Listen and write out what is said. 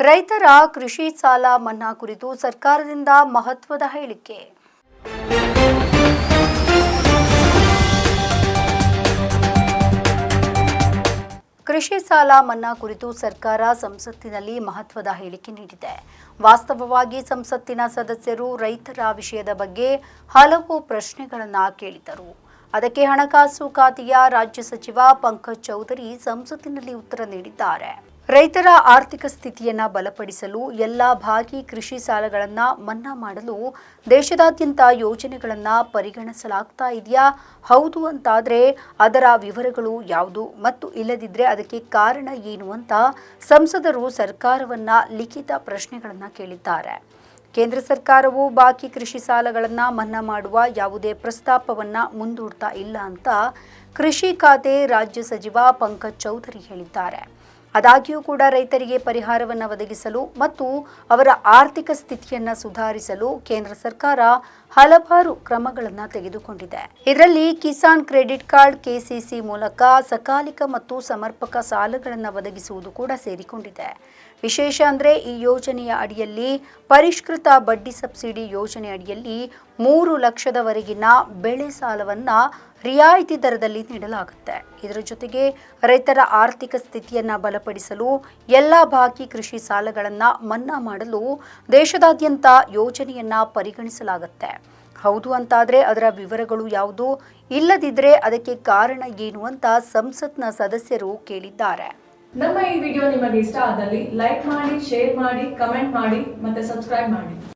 ರೈತರ ಕೃಷಿ ಸಾಲ ಮನ್ನಾ ಕುರಿತು ಸರ್ಕಾರದಿಂದ ಮಹತ್ವದ ಹೇಳಿಕೆ. ಕೃಷಿ ಸಾಲ ಮನ್ನಾ ಕುರಿತು ಸರ್ಕಾರ ಸಂಸತ್ತಿನಲ್ಲಿ ಮಹತ್ವದ ಹೇಳಿಕೆ ನೀಡಿದೆ. ವಾಸ್ತವವಾಗಿ ಸಂಸತ್ತಿನ ಸದಸ್ಯರು ರೈತರ ವಿಷಯದ ಬಗ್ಗೆ ಹಲವು ಪ್ರಶ್ನೆಗಳನ್ನು ಕೇಳಿದರು ಅದಕ್ಕೆ ಹಣಕಾಸು ಖಾತೆಯ ರಾಜ್ಯ ಸಚಿವ ಪಂಕಜ್ ಚೌಧರಿ ಸಂಸತ್ತಿನಲ್ಲಿ ಉತ್ತರ ನೀಡಿದ್ದಾರೆ. ರೈತರ ಆರ್ಥಿಕ ಸ್ಥಿತಿಯನ್ನ ಬಲಪಡಿಸಲು ಎಲ್ಲ ಭಾಗಿ ಕೃಷಿ ಸಾಲಗಳನ್ನ ಮನ್ನಾ ಮಾಡಲು ದೇಶದಾದ್ಯಂತ ಯೋಜನೆಗಳನ್ನ ಪರಿಗಣಿಸಲಾಗ್ತಾ ಇದೆಯಾ? ಹೌದು ಅಂತಾದ್ರೆ ಅದರ ವಿವರಗಳು ಯಾವುದು ಮತ್ತು ಇಲ್ಲದಿದ್ರೆ ಅದಕ್ಕೆ ಕಾರಣ ಏನು ಅಂತ ಸಂಸದರು ಸರ್ಕಾರವನ್ನ ಲಿಖಿತ ಪ್ರಶ್ನೆಗಳನ್ನ ಕೇಳಿದ್ದಾರೆ. ಕೇಂದ್ರ ಸರ್ಕಾರವು ಬಾಕಿ ಕೃಷಿ ಸಾಲಗಳನ್ನ ಮನ್ನಾ ಮಾಡುವ ಯಾವುದೇ ಪ್ರಸ್ತಾಪವನ್ನ ಮುಂದೂಡ್ತಾ ಇಲ್ಲ ಅಂತ ಕೃಷಿ ಖಾತೆ ರಾಜ್ಯ ಸಚಿವ ಪಂಕಜ್ ಚೌಧರಿ ಹೇಳಿದ್ದಾರೆ. ಆದಾಗ್ಯೂ ಕೂಡ ರೈತರಿಗೆ ಪರಿಹಾರವನ್ನು ಒದಗಿಸಲು ಮತ್ತು ಅವರ ಆರ್ಥಿಕ ಸ್ಥಿತಿಯನ್ನ ಸುಧಾರಿಸಲು ಕೇಂದ್ರ ಸರ್ಕಾರ ಹಲವಾರು ಕ್ರಮಗಳನ್ನು ತೆಗೆದುಕೊಂಡಿದೆ. ಇದರಲ್ಲಿ ಕಿಸಾನ್ ಕ್ರೆಡಿಟ್ ಕಾರ್ಡ್, ಕೆಸಿಸಿ ಮೂಲಕ ಸಕಾಲಿಕ ಮತ್ತು ಸಮರ್ಪಕ ಸಾಲಗಳನ್ನು ಒದಗಿಸುವುದು ಕೂಡ ಸೇರಿಕೊಂಡಿದೆ. ವಿಶೇಷ ಅಂದರೆ ಈ ಯೋಜನೆಯ ಅಡಿಯಲ್ಲಿ ಪರಿಷ್ಕೃತ ಬಡ್ಡಿ ಸಬ್ಸಿಡಿ ಯೋಜನೆ ಅಡಿಯಲ್ಲಿ ಮೂರು ಲಕ್ಷದವರೆಗಿನ ಬೆಳೆ ಸಾಲವನ್ನ ರಿಯಾಯಿತಿ ದರದಲ್ಲಿ ನೀಡಲಾಗುತ್ತೆ. ಇದರ ಜೊತೆಗೆ ರೈತರ ಆರ್ಥಿಕ ಸ್ಥಿತಿಯನ್ನು ಬಲಪಡಿಸಲು ಎಲ್ಲ ಬಾಕಿ ಕೃಷಿ ಸಾಲಗಳನ್ನು ಮನ್ನಾ ಮಾಡಲು ದೇಶದಾದ್ಯಂತ ಯೋಜನೆಯನ್ನ ಪರಿಗಣಿಸಲಾಗುತ್ತೆ. ಹೌದು ಅಂತಾದರೆ ಅದರ ವಿವರಗಳು ಯಾವುದು? ಇಲ್ಲದಿದ್ದರೆ ಅದಕ್ಕೆ ಕಾರಣ ಏನು ಅಂತ ಸಂಸತ್ನ ಸದಸ್ಯರು ಕೇಳಿದ್ದಾರೆ. ನಮ್ಮ ಈ ವಿಡಿಯೋ ನಿಮಗೆ ಇಷ್ಟ ಆದಲ್ಲಿ ಲೈಕ್ ಮಾಡಿ, ಶೇರ್ ಮಾಡಿ, ಕಮೆಂಟ್ ಮಾಡಿ ಮತ್ತೆ ಸಬ್ಸ್ಕ್ರೈಬ್ ಮಾಡಿ.